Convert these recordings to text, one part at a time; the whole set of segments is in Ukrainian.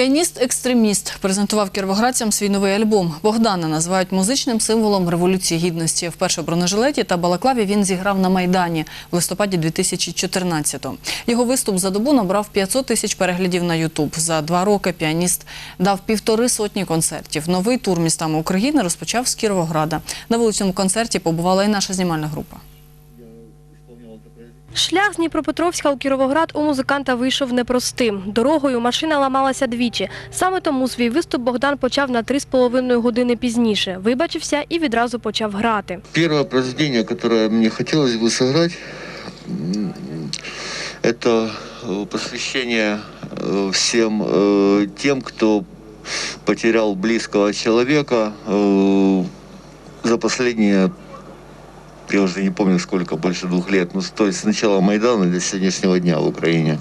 Піаніст-екстреміст презентував кіровоградцям свій новий альбом. Богдана називають музичним символом революції гідності. Вперше в бронежилеті та балаклаві він зіграв на майдані в листопаді 2014-го. Його виступ за добу набрав 500 тисяч переглядів на Ютуб. За два роки піаніст дав півтори сотні концертів. Новий тур містами України розпочав з Кіровограда. На вуличному концерті побувала і наша знімальна група. Шлях з Дніпропетровська у Кіровоград у музиканта вийшов непростим. Дорогою машина ламалася двічі. Саме тому свій виступ Богдан почав на 3,5 години пізніше. Вибачився і відразу почав грати. Первое произведение, которое мне хотелось бы сыграть, м, это э, посвящение э, всем э, тем, кто потерял близкого человека э, за последние, я уже не помню сколько, больше двух лет, ну, то есть с начала Майдана до сегодняшнего дня в Украине.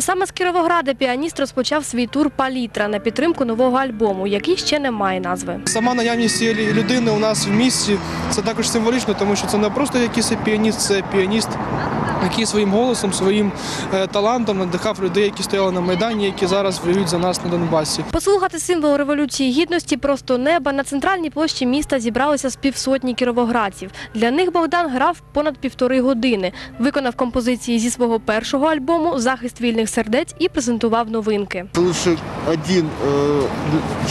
Саме з Кіровограда піаніст розпочав свій тур Палітра на підтримку нового альбому, який ще не має назви. Сама наявність цієї людини у нас в місті це також символічно, тому що це не просто якийсь піаніст, це піаніст, який своїм голосом, своїм е, талантом надихав людей, які стояли на майдані, які зараз воюють за нас на Донбасі. Послухати символ революції гідності просто неба на центральній площі міста зібралося з півсотні кіровоградців. Для них Богдан грав понад півтори години, виконав композиції зі свого першого альбому Захист вільних сердець і презентував новинки. Лучше один э,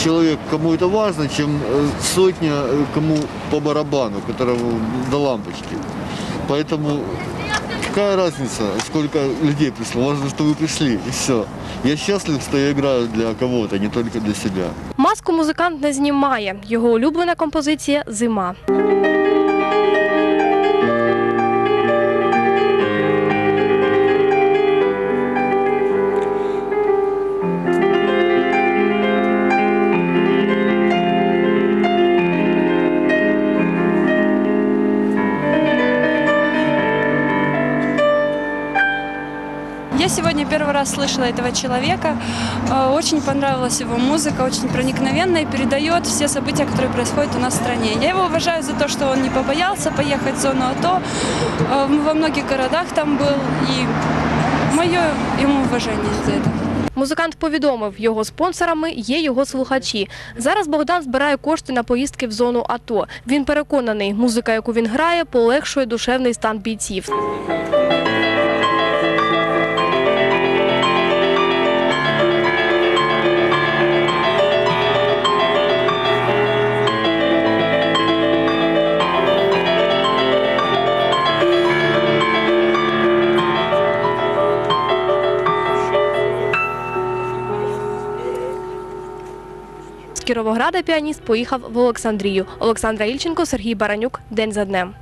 человек, кому это важно, чем э, сотня, э, кому по барабану, которому до лампочки. Поэтому какая разница, сколько людей пришло? Важно, что вы пришли, и все. Я счастлив, что я играю для кого-то, не только для себя. Маску музикант не знімає. Його улюблена композиція Зима. Я сегодня первый раз слышала этого человека. Э, Очень понравилась его музыка, очень проникновенная и передает все события, которые происходят у нас в стране. Я его уважаю за то, что он не побоялся поехать в зону АТО. Э, Во многих городах там был. И мое ему уважение за это. Музикант повідомив, його спонсорами є його слухачі. Зараз Богдан збирає кошти на поїздки в зону АТО. Він переконаний, музика, яку він грає, полегшує душевний стан бійців. Кіровограда піаніст поїхав в Олександрію. Олександра Ільченко, Сергій Баранюк. День за днем.